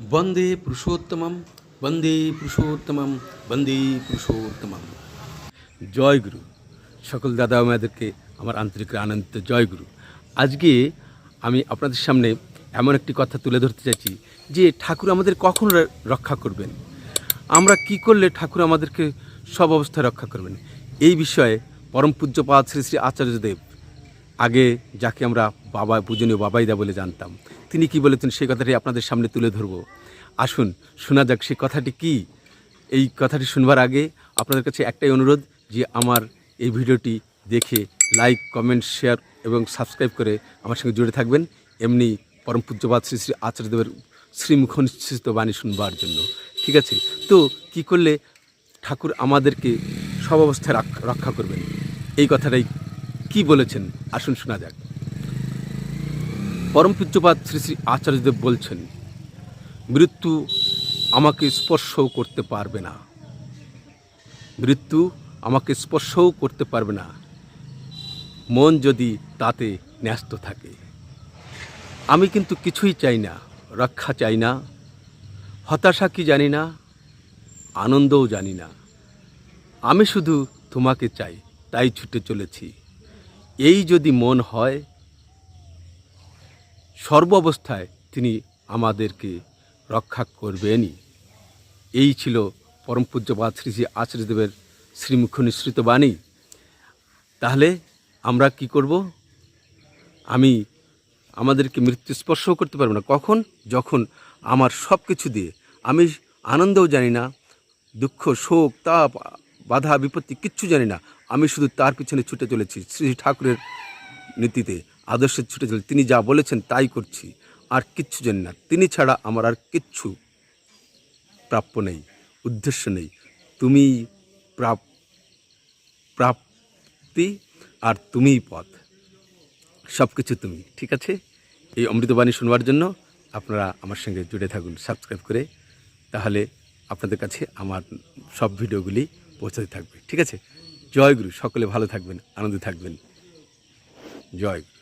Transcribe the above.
বন্দে পুরুষোত্তমম বন্দে পুরুষোত্তমম বন্দে পুরুষোত্তমম। জয় গুরু। সকল দাদা ও মায়েদেরকে আমার আন্তরিক আনন্দিত জয় গুরু। আজকে আমি আপনাদের সামনে এমন একটি কথা তুলে ধরতে চাইছি যে ঠাকুর আমাদের কখন রক্ষা করবেন? আমরা কি করলে ঠাকুর আমাদেরকে সব অবস্থায় রক্ষা করবেন? এই বিষয়ে পরম পূজ্যপাদ শ্রী শ্রী আচার্যদেব আগে যাকে আমরা বাবা, পূজনীয় বাবাইদা বলে জানতাম। তিনি কি বলেছেন সেই কথাটি আপনাদের সামনে তুলে ধরব। আসুন, শোনা যাক সেই কথাটি কি। এই কথাটি শুনবার আগে আপনাদের কাছে একটাই অনুরোধ যে আমার এই ভিডিওটি দেখে লাইক, কমেন্ট, শেয়ার এবং সাবস্ক্রাইব করে আমার সঙ্গে জুড়ে থাকবেন। এমনি পরম পূজ্যপাদ শ্রী শ্রী আচার্যদেবের শ্রীমুখ নিশ্চিত বাণী শুনবার জন্য। ঠিক আছে? তো কি করলে ঠাকুর আমাদেরকে সব অবস্থায় রক্ষা করবেন? এই কথাটাই কি বলেছেন? আসুন শোনা যাক। পরম পূজ্যপাদ শ্রী শ্রী আচার্যদেব বলছেন, মৃত্যু আমাকে স্পর্শও করতে পারবে না। মৃত্যু আমাকে স্পর্শও করতে পারবে না। মন যদি তাতে ন্যস্ত থাকে। আমি কিন্তু কিছুই চাই না, রক্ষা চাই না, হতাশা কি জানি না, আনন্দও জানি না। আমি শুধু তোমাকে চাই, তাই ছুটে চলেছি। এই যদি মন হয় সর্ব অবস্থায় তিনি আমাদেরকে রক্ষা করবেনই। এই ছিল পরম পূজ্যপাদ শ্রী শ্রী আচার্যদেবের শ্রীমুখ নিঃসৃত বাণী। তাহলে আমরা কি করব? আমি আমাদেরকে মৃত্যু স্পর্শও করতে পারব না। কখন? যখন আমার সব কিছু দিয়ে। আমি আনন্দও জানি না, দুঃখ, শোক, তাপ, বাধা, বিপত্তি কিচ্ছু জানি না। আমি শুধু তার পিছনে ছুটে চলেছি শ্রী ঠাকুরের নীতিতে। আদর্শে ছুটে চলে তিনি যা বলেছেন তাই করছি, আর কিচ্ছু জানি না। তিনি ছাড়া আমার আর কিচ্ছু প্রাপ্য নেই, উদ্দেশ্য নেই। তুমি প্রাপ, প্রাপ্তি আর তুমিই পথ সব কিছু তুমি, ঠিক আছে? এই অমৃতবাণী শুনবার জন্য আপনারা আমার সঙ্গে জুড়ে থাকুন, সাবস্ক্রাইব করে, তাহলে আপনাদের কাছে আমার সব ভিডিওগুলি পৌঁছাতে থাকবে, ঠিক আছে? জয় গুরু, সকলে ভালো থাকবেন, আনন্দে থাকবেন। জয় গুরু।